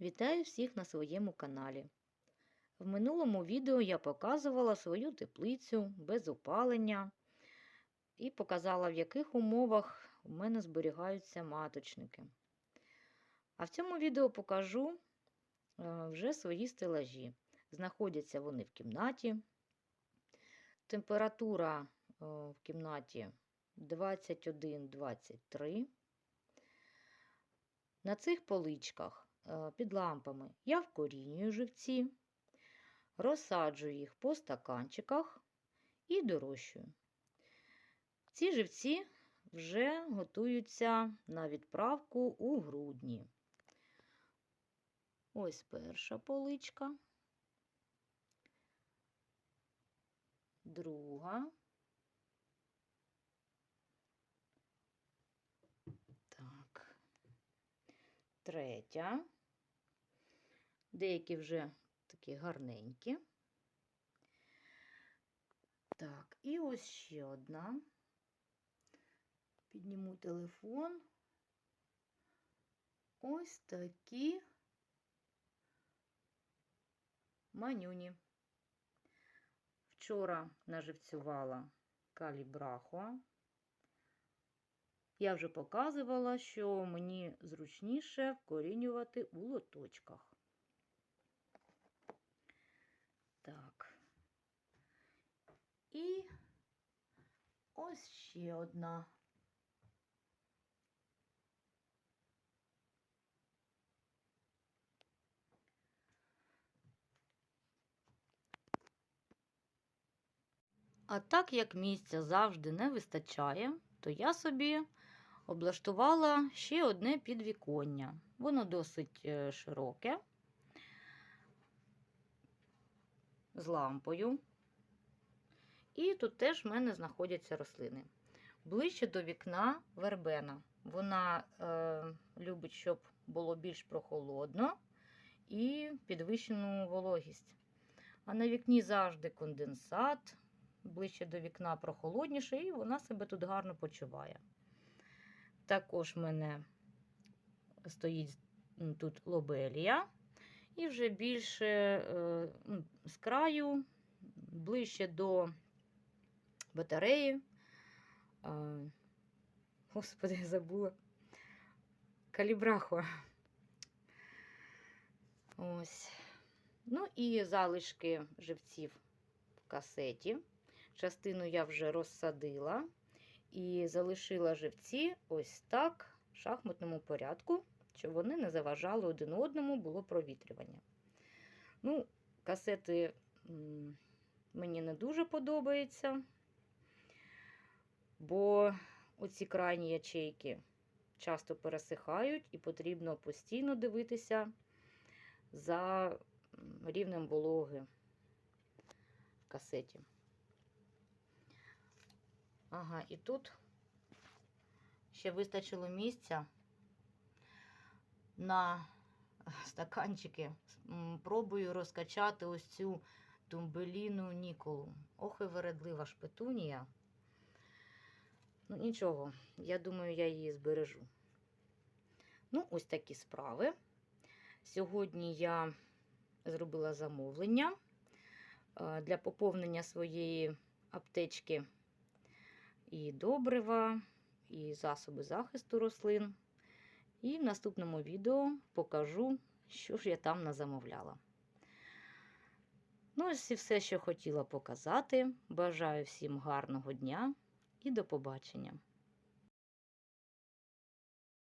Вітаю всіх на своєму каналі. В минулому відео я показувала свою теплицю без опалення і показала, в яких умовах у мене зберігаються маточники. А в цьому відео покажу е, вже свої стелажі. Знаходяться вони в кімнаті. Температура е, в кімнаті 21-23. На цих поличках під лампами я вкорінюю живці, розсаджую їх по стаканчиках і дорощую. Ці живці вже готуються на відправку у грудні. Ось перша поличка, друга. Так третя. Деякі вже такі гарненькі. Так, і ось ще одна. Підніму телефон. Ось такі манюні. Вчора наживцювала калібрахуа. Я вже показувала, що мені зручніше вкорінювати у лоточках. Так. І ось ще одна. А так як місця завжди не вистачає, то я собі облаштувала ще одне підвіконня. Воно досить е, широке, з лампою. І тут теж в мене знаходяться рослини. Ближче до вікна вербена. Вона е, любить, щоб було більш прохолодно і підвищену вологість. А на вікні завжди конденсат, ближче до вікна прохолодніше, і вона себе тут гарно почуває. Також в мене стоїть тут лобелія. І вже більше е, з краю, ближче до батареї. Господи, я забула. Калібраху. Ось. Ну і залишки живців в касеті. Частину я вже розсадила. І залишила живці ось так в шахматному порядку, щоб вони не заважали один одному, було провітрювання. Ну, Касети мені не дуже подобаються, бо оці крайні ячейки часто пересихають і потрібно постійно дивитися за рівнем вологи в касеті. Ага, і тут ще вистачило місця на стаканчики. Пробую розкачати ось цю тумбеліну ніколу. Ох, і вередлива шпетунія. Ну, нічого, я думаю, я її збережу. Ну, ось такі справи. Сьогодні я зробила замовлення для поповнення своєї аптечки і добрива, і засоби захисту рослин. І в наступному відео покажу, що ж я там назамовляла. Ну, ось і все, що хотіла показати. Бажаю всім гарного дня і до побачення!